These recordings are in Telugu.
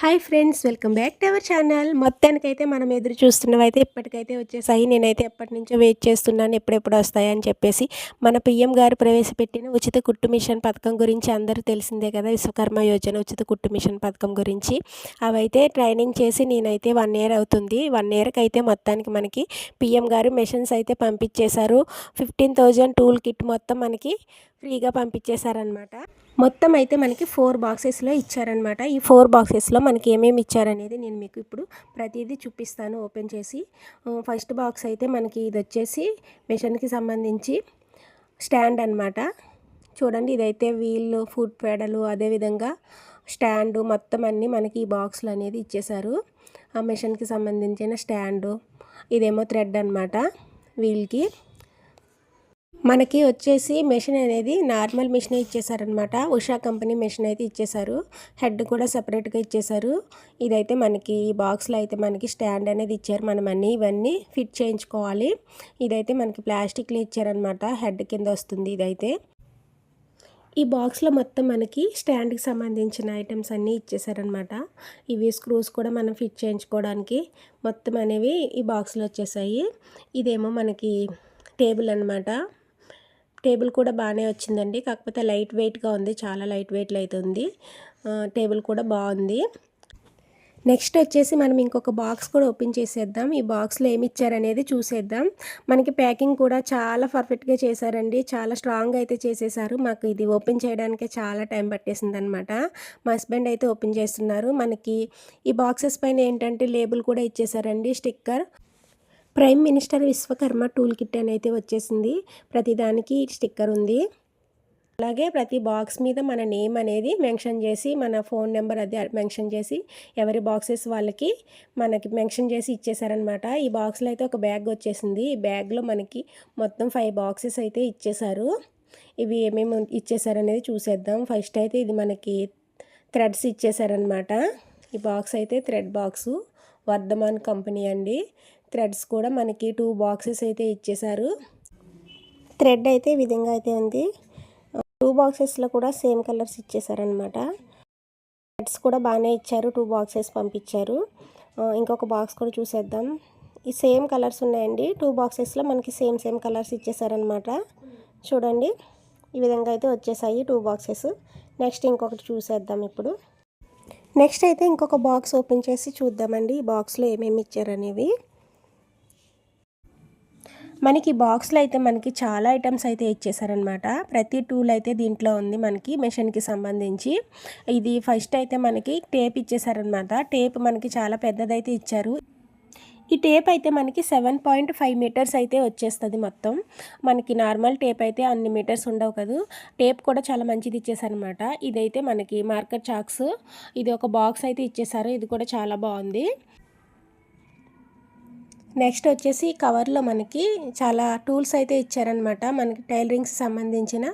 Hi friends welcome back to our channel మొత్తానికైతే మనం ఎదురు చూస్తున్నవైతే ఇప్పటికైతే వచ్చేసాయి. నేనైతే ఎప్పటి నుంచో వెయిట్ చేస్తున్నాను ఎప్పుడెప్పుడు వస్తాయని చెప్పేసి. మన పిఎం గారు ప్రవేశపెట్టిన ఉచిత కుట్టు మిషన్ పథకం గురించి అందరూ తెలిసిందే కదా విశ్వకర్మ యోజన ఉచిత కుట్టు మిషన్ పథకం గురించి. అవైతే ట్రైనింగ్ చేసి నేనైతే వన్ ఇయర్ అవుతుంది. వన్ ఇయర్కి అయితే మొత్తానికి మనకి పిఎం గారు మిషన్స్ అయితే పంపించేశారు. ఫిఫ్టీన్ థౌజండ్ టూల్ కిట్ మొత్తం మనకి ఫ్రీగా పంపించేశారనమాట మొత్తం అయితే మనకి ఫోర్ బాక్సెస్లో ఇచ్చారనమాట ఈ ఫోర్ బాక్సెస్లో మనకి ఏమేమి ఇచ్చారనేది నేను మీకు ఇప్పుడు ప్రతిదీ చూపిస్తాను ఓపెన్ చేసి. ఫస్ట్ బాక్స్ అయితే మనకి ఇది వచ్చేసి మిషన్కి సంబంధించి స్టాండ్ అనమాట చూడండి ఇదైతే వీళ్ళు ఫుడ్ పేడలు అదేవిధంగా స్టాండు మొత్తం అన్నీ మనకి ఈ బాక్స్లు అనేది ఇచ్చేశారు. ఆ మిషన్కి సంబంధించిన స్టాండు ఇదేమో థ్రెడ్ అనమాట వీల్కి మనకి వచ్చేసి మెషిన్ అనేది నార్మల్ మెషిన్ ఇచ్చేసారనమాట ఉషా కంపెనీ మెషిన్ అయితే ఇచ్చేసారు హెడ్ కూడా సపరేట్గా ఇచ్చేసారు ఇదైతే మనకి ఈ బాక్స్లో అయితే మనకి స్టాండ్ అనేది ఇచ్చారు. మనం అన్నీ ఇవన్నీ ఫిట్ చేయించుకోవాలి. ఇదైతే మనకి ప్లాస్టిక్లో ఇచ్చారనమాట హెడ్ కింద వస్తుంది ఇదైతే. ఈ బాక్స్లో మొత్తం మనకి స్టాండ్కి సంబంధించిన ఐటమ్స్ అన్నీ ఇచ్చేసారనమాట ఇవి స్క్రూస్ కూడా మనం ఫిట్ చేయించుకోవడానికి మొత్తం అనేవి ఈ బాక్స్లో వచ్చేసాయి. ఇదేమో మనకి టేబుల్ అనమాట టేబుల్ కూడా బాగానే వచ్చిందండి. కాకపోతే లైట్ వెయిట్గా ఉంది. చాలా లైట్ వెయిట్లో అయితే ఉంది. టేబుల్ కూడా బాగుంది. నెక్స్ట్ వచ్చేసి మనం ఇంకొక బాక్స్ కూడా ఓపెన్ చేసేద్దాం. ఈ బాక్స్లో ఏమి ఇచ్చారనేది చూసేద్దాం. మనకి ప్యాకింగ్ కూడా చాలా పర్ఫెక్ట్గా చేశారండి. చాలా స్ట్రాంగ్ అయితే చేసేసారు. మాకు ఇది ఓపెన్ చేయడానికి చాలా టైం పట్టేసింది అనమాట మా హస్బెండ్ అయితే ఓపెన్ చేస్తున్నారు. మనకి ఈ బాక్సెస్ పైన ఏంటంటే లేబుల్ కూడా ఇచ్చేసారండి. Sticker. Prime minister Vishwakarma tool kit అని అయితే వచ్చేసింది ప్రతిదానికి స్టిక్కర్ ఉంది. అలాగే ప్రతి బాక్స్ మీద మన నేమ్ అనేది మెన్షన్ చేసి మన ఫోన్ నెంబర్ అది మెన్షన్ చేసి ఎవరి బాక్సెస్ వాళ్ళకి మనకి మెన్షన్ చేసి ఇచ్చేసారనమాట ఈ బాక్స్లో అయితే ఒక బ్యాగ్ వచ్చేసింది. ఈ బ్యాగ్లో మనకి మొత్తం ఫైవ్ బాక్సెస్ అయితే ఇచ్చేశారు. ఇవి ఏమేమి ఇచ్చేసారనేది చూసేద్దాం. ఫస్ట్ అయితే ఇది మనకి థ్రెడ్స్ ఇచ్చేసారనమాట ఈ బాక్స్ అయితే థ్రెడ్ బాక్సు. వర్ధమాన్ కంపెనీ అండి. థ్రెడ్స్ కూడా మనకి టూ బాక్సెస్ అయితే ఇచ్చేసారు థ్రెడ్ అయితే ఈ విధంగా అయితే ఉంది. టూ బాక్సెస్లో కూడా సేమ్ కలర్స్ ఇచ్చేసారనమాట థ్రెడ్స్ కూడా బాగానే ఇచ్చారు టూ బాక్సెస్ పంపించారు. ఇంకొక బాక్స్ కూడా చూసేద్దాం. ఈ సేమ్ కలర్స్ ఉన్నాయండి. టూ బాక్సెస్లో మనకి సేమ్ సేమ్ కలర్స్ ఇచ్చేసారనమాట చూడండి ఈ విధంగా అయితే వచ్చేసాయి టూ బాక్సెస్. నెక్స్ట్ ఇంకొకటి చూసేద్దాం ఇప్పుడు. నెక్స్ట్ అయితే ఇంకొక బాక్స్ ఓపెన్ చేసి చూద్దామండి. ఈ బాక్స్లో ఏమేమి ఇచ్చారనేవి. మనకి బాక్స్లో అయితే మనకి చాలా ఐటమ్స్ అయితే ఇచ్చేసారనమాట ప్రతి టూల్ అయితే దీంట్లో ఉంది మనకి మెషిన్కి సంబంధించి. ఇది ఫస్ట్ అయితే మనకి టేప్ ఇచ్చేసారనమాట టేప్ మనకి చాలా పెద్దదైతే ఇచ్చారు. ఈ టేప్ అయితే మనకి సెవెన్ పాయింట్ ఫైవ్ మీటర్స్ అయితే వచ్చేస్తుంది మొత్తం. మనకి నార్మల్ టేప్ అయితే అన్ని మీటర్స్ ఉండవు కదా. టేప్ కూడా చాలా మంచిది ఇచ్చేసారనమాట ఇదైతే మనకి మార్కెట్ చాక్స్. ఇది ఒక బాక్స్ అయితే ఇచ్చేసారు. ఇది కూడా చాలా బాగుంది. నెక్స్ట్ వచ్చేసి కవర్లో మనకి చాలా టూల్స్ అయితే ఇచ్చారనమాట మనకి టైలరింగ్స్ సంబంధించిన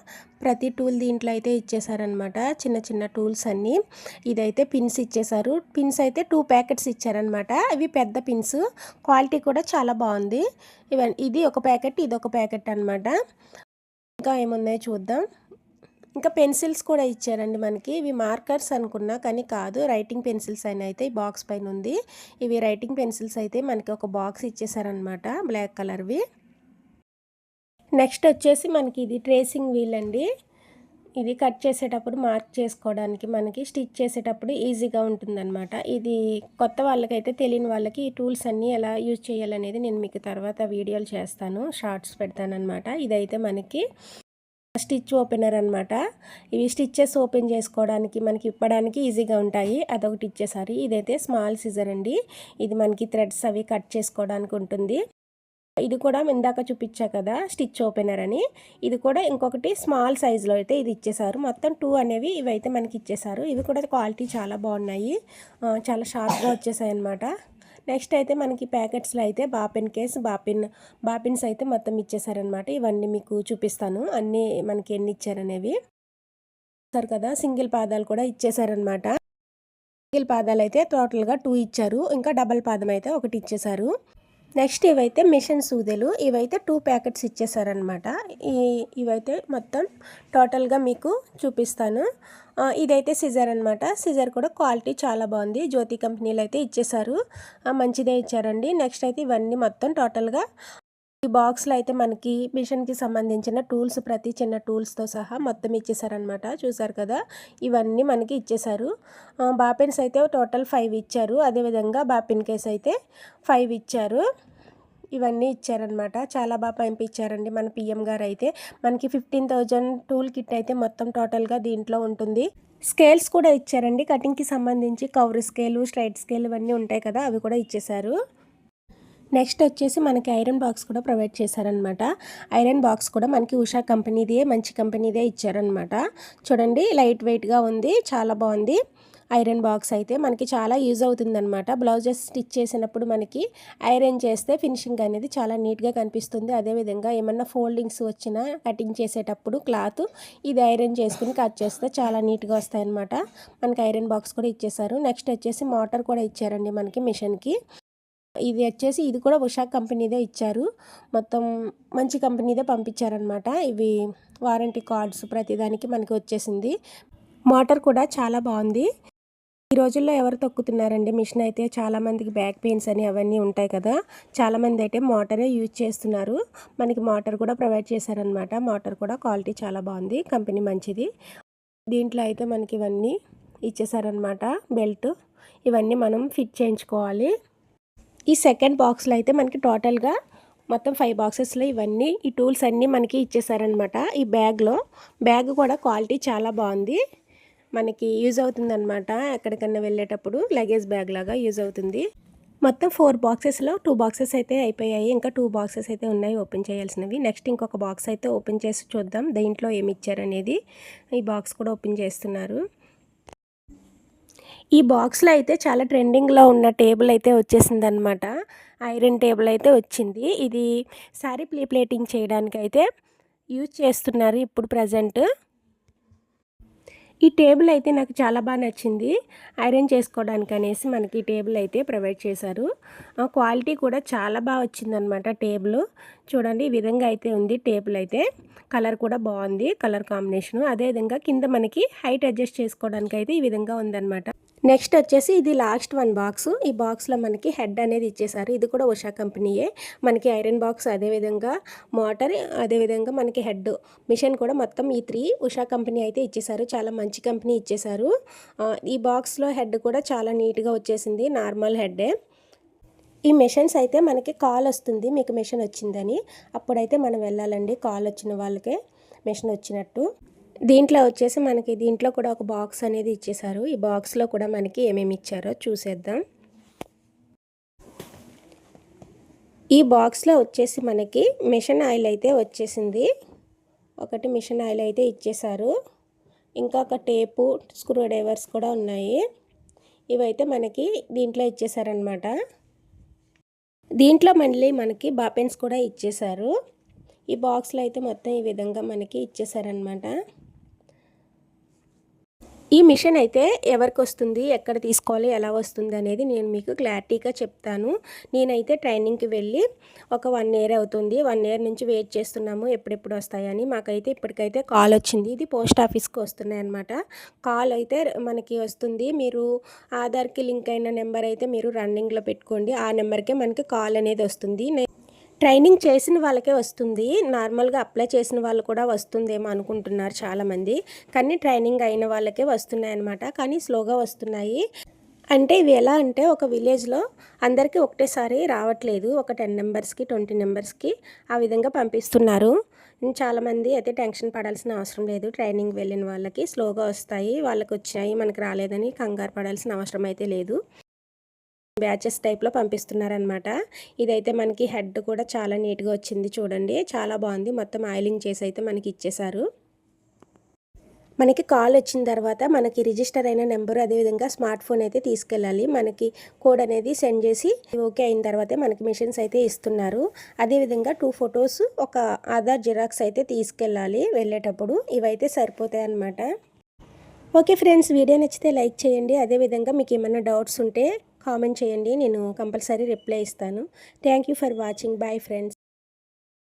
ప్రతి టూల్ దీంట్లో అయితే ఇచ్చేసారనమాట చిన్న చిన్న టూల్స్ అన్నీ. ఇదైతే పిన్స్ ఇచ్చేసారు. పిన్స్ అయితే టూ ప్యాకెట్స్ ఇచ్చారనమాట ఇవి పెద్ద పిన్స్. క్వాలిటీ కూడా చాలా బాగుంది. ఇవన్నీ ఇది ఒక ప్యాకెట్ ఇది ఒక ప్యాకెట్ అనమాట ఇంకా ఏమున్నాయో చూద్దాం. ఇంకా పెన్సిల్స్ కూడా ఇచ్చారండి మనకి. ఇవి మార్కర్స్ అనుకున్నా కానీ కాదు రైటింగ్ పెన్సిల్స్ అయినా అయితే ఈ బాక్స్ పైన ఉంది. ఇవి రైటింగ్ పెన్సిల్స్ అయితే మనకి ఒక బాక్స్ ఇచ్చేసారనమాట బ్లాక్ కలర్వి నెక్స్ట్ వచ్చేసి మనకి ఇది ట్రేసింగ్ వీల్ అండి. ఇది కట్ చేసేటప్పుడు మార్క్ చేసుకోవడానికి మనకి స్టిచ్ చేసేటప్పుడు ఈజీగా ఉంటుందన్నమాట. ఇది కొత్త వాళ్ళకైతే తెలియని వాళ్ళకి ఈ టూల్స్ అన్నీ ఎలా యూజ్ చేయాలనేది నేను మీకు తర్వాత వీడియోలు చేస్తాను షార్ట్స్ పెడతానమాట ఇదైతే మనకి స్టిచ్ ఓపెనర్ అనమాట ఇవి స్టిచ్చెస్ ఓపెన్ చేసుకోవడానికి మనకి ఇప్పడానికి ఈజీగా ఉంటాయి. అదొకటి ఇచ్చేసారి. ఇదైతే స్మాల్ సిజర్ అండి. ఇది మనకి థ్రెడ్స్ అవి కట్ చేసుకోవడానికి ఉంటుంది. ఇది కూడా ఇందాక చూపించా కదా స్టిచ్ ఓపెనర్ అని. ఇది కూడా ఇంకొకటి స్మాల్ సైజులో అయితే ఇది ఇచ్చేసారు. మొత్తం టూ అనేవి ఇవైతే మనకి ఇచ్చేసారు. ఇవి కూడా క్వాలిటీ చాలా బాగున్నాయి. చాలా షార్ప్గా వచ్చేసాయి అనమాట నెక్స్ట్ అయితే మనకి ప్యాకెట్స్లో అయితే బాపిన్ కేస్ బాపిన్ బాపిన్స్ అయితే మొత్తం ఇచ్చేసారనమాట ఇవన్నీ మీకు చూపిస్తాను. అన్నీ మనకి ఎన్ని ఇచ్చారనేవి. సార్ కదా సింగిల్ పాదాలు కూడా ఇచ్చేసారనమాట సింగిల్ పాదాలు అయితే టోటల్గా టూ ఇచ్చారు. ఇంకా డబల్ పాదం అయితే ఒకటి ఇచ్చేసారు. నెక్స్ట్ ఇవైతే మిషన్ సూదెలు. ఇవైతే టూ ప్యాకెట్స్ ఇచ్చేసారనమాట ఈ ఇవైతే మొత్తం టోటల్గా మీకు చూపిస్తాను. ఇదైతే సిజర్ అనమాట సిజర్ కూడా క్వాలిటీ చాలా బాగుంది. జ్యోతి కంపెనీలు అయితే ఇచ్చేసారు. మంచిదే ఇచ్చారండి. నెక్స్ట్ అయితే ఇవన్నీ మొత్తం టోటల్గా ఈ బాక్స్లో అయితే మనకి మిషన్కి సంబంధించిన టూల్స్ ప్రతి చిన్న టూల్స్తో సహా మొత్తం ఇచ్చేసారనమాట చూసారు కదా? ఇవన్నీ మనకి ఇచ్చేసారు. బాపిన్స్ అయితే టోటల్ ఫైవ్ ఇచ్చారు. అదేవిధంగా బాపిన్ కేస్ అయితే ఫైవ్ ఇచ్చారు. ఇవన్నీ ఇచ్చారనమాట చాలా బాగా పంపించారండి మన పిఎం గారు అయితే మనకి ఫిఫ్టీన్ థౌజండ్ టూల్ కిట్ అయితే మొత్తం టోటల్గా దీంట్లో ఉంటుంది. స్కేల్స్ కూడా ఇచ్చారండి. కటింగ్కి సంబంధించి కవర్ స్కేలు స్ట్రైట్ స్కేల్ ఇవన్నీ ఉంటాయి కదా? అవి కూడా ఇచ్చేసారు. నెక్స్ట్ వచ్చేసి మనకి ఐరన్ బాక్స్ కూడా ప్రొవైడ్ చేశారనమాట ఐరన్ బాక్స్ కూడా మనకి ఉషా కంపెనీదే మంచి కంపెనీదే ఇచ్చారనమాట చూడండి లైట్ వెయిట్గా ఉంది చాలా బాగుంది. ఐరన్ బాక్స్ అయితే మనకి చాలా యూజ్ అవుతుందన్నమాట. బ్లౌజెస్ స్టిచ్ చేసినప్పుడు మనకి ఐరన్ చేస్తే ఫినిషింగ్ అనేది చాలా నీట్గా కనిపిస్తుంది. అదేవిధంగా ఏమన్నా ఫోల్డింగ్స్ వచ్చినా కటింగ్ చేసేటప్పుడు క్లాత్ ఇది ఐరన్ చేసుకుని కట్ చేస్తే చాలా నీట్గా వస్తాయన్నమాట. మనకి ఐరన్ బాక్స్ కూడా ఇచ్చేసారు నెక్స్ట్ వచ్చేసి మోటార్ కూడా ఇచ్చారండి మనకి మిషన్కి ఇది వచ్చేసి ఇది కూడా ఉషా కంపెనీదే ఇచ్చారు. మొత్తం మంచి కంపెనీదే పంపించారనమాట ఇవి వారంటీ కార్డ్స్ ప్రతిదానికి మనకి వచ్చేసింది. మోటార్ కూడా చాలా బాగుంది. ఈ రోజుల్లో ఎవరు తొక్కుతున్నారండి? మిషన్ అయితే చాలామందికి బ్యాక్ పెయిన్స్ అని అవన్నీ ఉంటాయి కదా. చాలామంది అయితే మోటారే యూజ్ చేస్తున్నారు. మనకి మోటార్ కూడా ప్రొవైడ్ చేశారనమాట మోటార్ కూడా క్వాలిటీ చాలా బాగుంది. కంపెనీ మంచిది. దీంట్లో అయితే మనకి ఇవన్నీ ఇచ్చేసారనమాట బెల్ట్. ఇవన్నీ మనం ఫిట్ చేయించుకోవాలి. ఈ సెకండ్ బాక్స్లో అయితే మనకి టోటల్గా మొత్తం ఫైవ్ బాక్సెస్లో ఇవన్నీ ఈ టూల్స్ అన్నీ మనకి ఇచ్చేసారనమాట ఈ బ్యాగ్లో బ్యాగ్ కూడా క్వాలిటీ చాలా బాగుంది. మనకి యూజ్ అవుతుందన్నమాట ఎక్కడికన్నా వెళ్ళేటప్పుడు. లగేజ్ బ్యాగ్ లాగా యూజ్ అవుతుంది. మొత్తం ఫోర్ బాక్సెస్లో టూ బాక్సెస్ అయితే అయిపోయాయి. ఇంకా టూ బాక్సెస్ అయితే ఉన్నాయి ఓపెన్ చేయాల్సినవి. నెక్స్ట్ ఇంకొక బాక్స్ అయితే ఓపెన్ చేసి చూద్దాం. దీంట్లో ఏమి ఇచ్చారనేది. ఈ బాక్స్ కూడా ఓపెన్ చేస్తున్నారు. ఈ బాక్స్లో అయితే చాలా ట్రెండింగ్లో ఉన్న టేబుల్ అయితే వచ్చేసింది అనమాట ఐరన్ టేబుల్ అయితే వచ్చింది. ఇది శారీ ప్లే ప్లేటింగ్ చేయడానికి అయితే యూజ్ చేస్తున్నారు ఇప్పుడు ప్రజెంట్. ఈ టేబుల్ అయితే నాకు చాలా బాగా నచ్చింది. ఐరన్ చేసుకోవడానికి అనేసి మనకి ఈ టేబుల్ అయితే ప్రొవైడ్ చేశారు. క్వాలిటీ కూడా చాలా బాగా వచ్చిందనమాట టేబుల్. చూడండి ఈ విధంగా అయితే ఉంది టేబుల్ అయితే. కలర్ కూడా బాగుంది. Colour combination. అదేవిధంగా కింద మనకి హైట్ అడ్జస్ట్ చేసుకోవడానికి అయితే ఈ విధంగా ఉందన్నమాట. నెక్స్ట్ వచ్చేసి ఇది లాస్ట్ వన్ బాక్స్. ఈ బాక్స్లో మనకి హెడ్ అనేది ఇచ్చేసారు. ఇది కూడా ఉషా కంపెనీయే. మనకి ఐరన్ బాక్స్ అదేవిధంగా మోటార్ అదేవిధంగా మనకి హెడ్ మిషన్ కూడా మొత్తం ఈ త్రీ ఉషా కంపెనీ అయితే ఇచ్చేసారు. చాలా మంచి కంపెనీ ఇచ్చేసారు. ఈ బాక్స్లో హెడ్ కూడా చాలా నీట్గా వచ్చేసింది. నార్మల్ హెడ్డే. ఈ మిషన్స్ అయితే మనకి కాల్ వస్తుంది. మీకు మెషిన్ వచ్చిందని. అప్పుడైతే మనం వెళ్ళాలండి. కాల్ వచ్చిన వాళ్ళకే మెషిన్ వచ్చినట్టు. దీంట్లో వచ్చేసి మనకి దీంట్లో కూడా ఒక బాక్స్ అనేది ఇచ్చేసారు ఈ బాక్స్లో కూడా మనకి ఏమేమి ఇచ్చారో చూసేద్దాం. ఈ బాక్స్లో వచ్చేసి మనకి మిషన్ ఆయిల్ అయితే వచ్చేసింది. ఒకటి మిషన్ ఆయిల్ అయితే ఇచ్చేసారు ఇంకా ఒక టేపు స్క్రూ డ్రైవర్స్ కూడా ఉన్నాయి. ఇవైతే మనకి దీంట్లో ఇచ్చేసారనమాట దీంట్లో మళ్ళీ మనకి బాపెన్స్ కూడా ఇచ్చేసారు ఈ బాక్స్లో అయితే మొత్తం ఈ విధంగా మనకి ఇచ్చేసారనమాట ఈ మిషన్ అయితే ఎవరికి వస్తుంది ఎక్కడ తీసుకోవాలి ఎలా వస్తుంది అనేది నేను మీకు క్లారిటీగా చెప్తాను. నేనైతే ట్రైనింగ్కి వెళ్ళి ఒక వన్ ఇయర్ అవుతుంది. వన్ ఇయర్ నుంచి వెయిట్ చేస్తున్నాము ఎప్పుడెప్పుడు వస్తాయని. మాకైతే ఇప్పటికైతే కాల్ వచ్చింది. ఇది పోస్ట్ ఆఫీస్కి వస్తున్నాయి అనమాట కాల్ అయితే మనకి వస్తుంది. మీరు ఆధార్కి లింక్ అయిన నెంబర్ అయితే మీరు రన్నింగ్లో పెట్టుకోండి. ఆ నెంబర్కే మనకి కాల్ అనేది వస్తుంది. నేను ట్రైనింగ్ చేసిన వాళ్ళకే వస్తుంది. నార్మల్గా అప్లై చేసిన వాళ్ళు కూడా వస్తుందేమో అనుకుంటున్నారు చాలామంది. కానీ ట్రైనింగ్ అయిన వాళ్ళకే వస్తున్నాయి అన్నమాట కానీ స్లోగా వస్తున్నాయి. అంటే ఇవి ఎలా అంటే ఒక విలేజ్లో అందరికీ ఒకటేసారి రావట్లేదు. ఒక టెన్ నెంబర్స్కి ట్వంటీ నెంబర్స్కి ఆ విధంగా పంపిస్తున్నారు. చాలామంది అయితే టెన్షన్ పడాల్సిన అవసరం లేదు. ట్రైనింగ్ వెళ్ళిన వాళ్ళకి స్లోగా వస్తాయి. వాళ్ళకి వచ్చాయి మనకి రాలేదని కంగారు పడాల్సిన అవసరం అయితే లేదు. బ్యాచెస్ టైప్లో పంపిస్తున్నారనమాట ఇదైతే మనకి హెడ్ కూడా చాలా నీట్గా వచ్చింది చూడండి. చాలా బాగుంది. మొత్తం ఆయిలింగ్ చేసి అయితే మనకి ఇచ్చేశారు మనకి కాల్ వచ్చిన తర్వాత మనకి రిజిస్టర్ అయిన నెంబర్ అదేవిధంగా స్మార్ట్ ఫోన్ అయితే తీసుకెళ్ళాలి. మనకి కోడ్ అనేది సెండ్ చేసి ఓకే అయిన తర్వాతే మనకి మిషన్స్ అయితే ఇస్తున్నారు. అదేవిధంగా టూ ఫొటోస్ ఒక ఆధార్ జిరాక్స్ అయితే తీసుకెళ్ళాలి వెళ్ళేటప్పుడు. ఇవైతే సరిపోతాయి అన్నమాట. ఓకే ఫ్రెండ్స్ వీడియో నచ్చితే లైక్ చేయండి. అదేవిధంగా మీకు ఏమైనా డౌట్స్ ఉంటే కామెంట్ చేయండి. నేను కంపల్సరీ రిప్లై ఇస్తాను. Thank you for watching. Bye friends.